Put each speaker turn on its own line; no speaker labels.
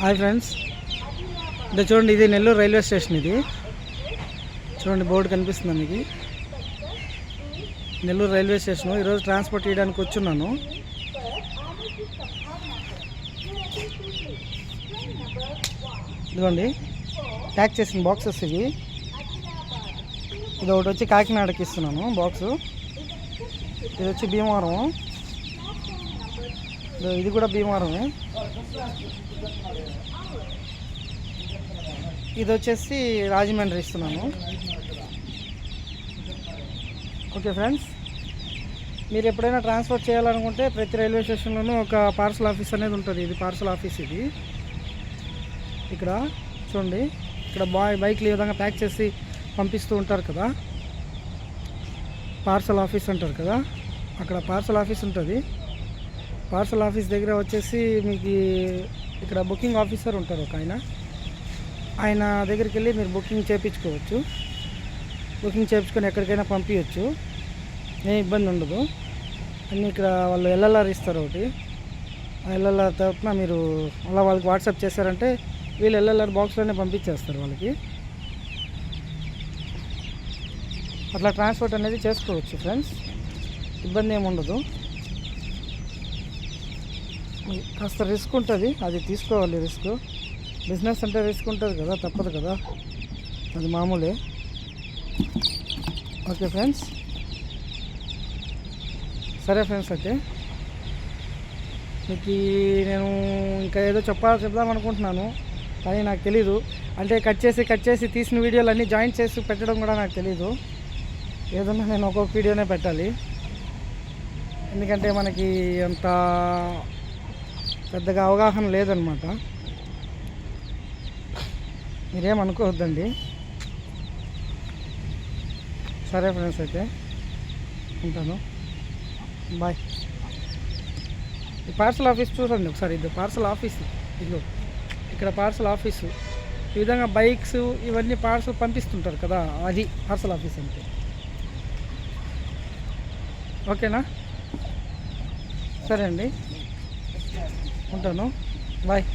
Hi friends ఇది చూడండి ఇది నెల్లూరు రైల్వే స్టేషన్ ఇది. చూడండి బోర్డు కనిపిస్తుంది మీకు. Nellore railway station. ఈరోజు ట్రాన్స్పోర్ట్ చేయడానికి వచ్చున్నాను. ఇదిగోండి ప్యాక్ చేసిన బాక్సెస్ ఇవి. ఇది ఒకటి వచ్చి కాకినాడకి ఇస్తున్నాను బాక్సు. ఇది వచ్చి భీమవరం. ఇది కూడా భీమవరమే. ఇది వచ్చేసి రాజమండ్రి ఇస్తున్నాను ఓకే ఫ్రెండ్స్ మీరు ఎప్పుడైనా ట్రాన్స్ఫర్ చేయాలనుకుంటే ప్రతి రైల్వే స్టేషన్లోనూ ఒక పార్సల్ ఆఫీస్ అనేది ఉంటుంది. ఇది పార్సల్ ఆఫీస్ ఇది. ఇక్కడ చూడండి ఇక్కడ బాయ్ బైక్లు ఈ విధంగా ప్యాక్ చేసి పంపిస్తూ ఉంటారు కదా. పార్సల్ ఆఫీస్ అంటారు కదా. అక్కడ పార్సల్ ఆఫీస్ ఉంటుంది. పార్సల్ ఆఫీస్ దగ్గర వచ్చేసి మీకు ఇక్కడ బుకింగ్ ఆఫీసర్ ఉంటారు ఒక ఆయన. ఆయన దగ్గరికి వెళ్ళి మీరు బుకింగ్ చేయించుకోవచ్చు బుకింగ్ చేయించుకొని ఎక్కడికైనా పంపించవచ్చు ఏం ఇబ్బంది ఉండదు. అన్నీ ఇక్కడ వాళ్ళు ఎల్ఎల్ఆర్ ఇస్తారు ఒకటి. ఆ ఎల్ఎల్ఆర్ తరఫున మీరు అలా వాళ్ళకి వాట్సాప్ చేశారంటే వీళ్ళు ఎల్ఎల్ఆర్ బాక్స్లోనే పంపించేస్తారు వాళ్ళకి. అట్లా ట్రాన్స్పోర్ట్ అనేది చేసుకోవచ్చు ఫ్రెండ్స్. ఇబ్బంది ఏమి ఉండదు. కాస్త రిస్క్ ఉంటుంది. అది తీసుకోవాలి రిస్క్ బిజినెస్ అంటే రిస్క్ ఉంటుంది కదా తప్పదు కదా. అది మామూలే. ఓకే ఫ్రెండ్స్ సరే ఫ్రెండ్స్ అయితే. మీకు నేను ఇంకా ఏదో చెప్పాలి చెప్దాం అనుకుంటున్నాను. కానీ నాకు తెలీదు. అంటే కట్ చేసి కట్ చేసి తీసిన వీడియోలు అన్నీ జాయింట్ చేసి పెట్టడం కూడా నాకు తెలీదు. ఏదన్నా నేను ఒక్కొక్క వీడియోనే పెట్టాలి. ఎందుకంటే మనకి అంత పెద్దగా అవగాహన లేదనమాట. మీరేమనుకోవద్దండి. సరే ఫ్రెండ్స్ అయితే ఉంటాను. బాయ్. ఈ పార్సల్ ఆఫీస్ చూడండి ఒకసారి ఇది పార్సల్ ఆఫీస్ ఇల్లు ఇక్కడ పార్సల్ ఆఫీసు. ఈ విధంగా బైక్స్ ఇవన్నీ పార్సల్ పంపిస్తుంటారు కదా అది పార్సల్ ఆఫీస్ అంటే. ఓకేనా? సరే అండి. ఉంటాను బాయ్.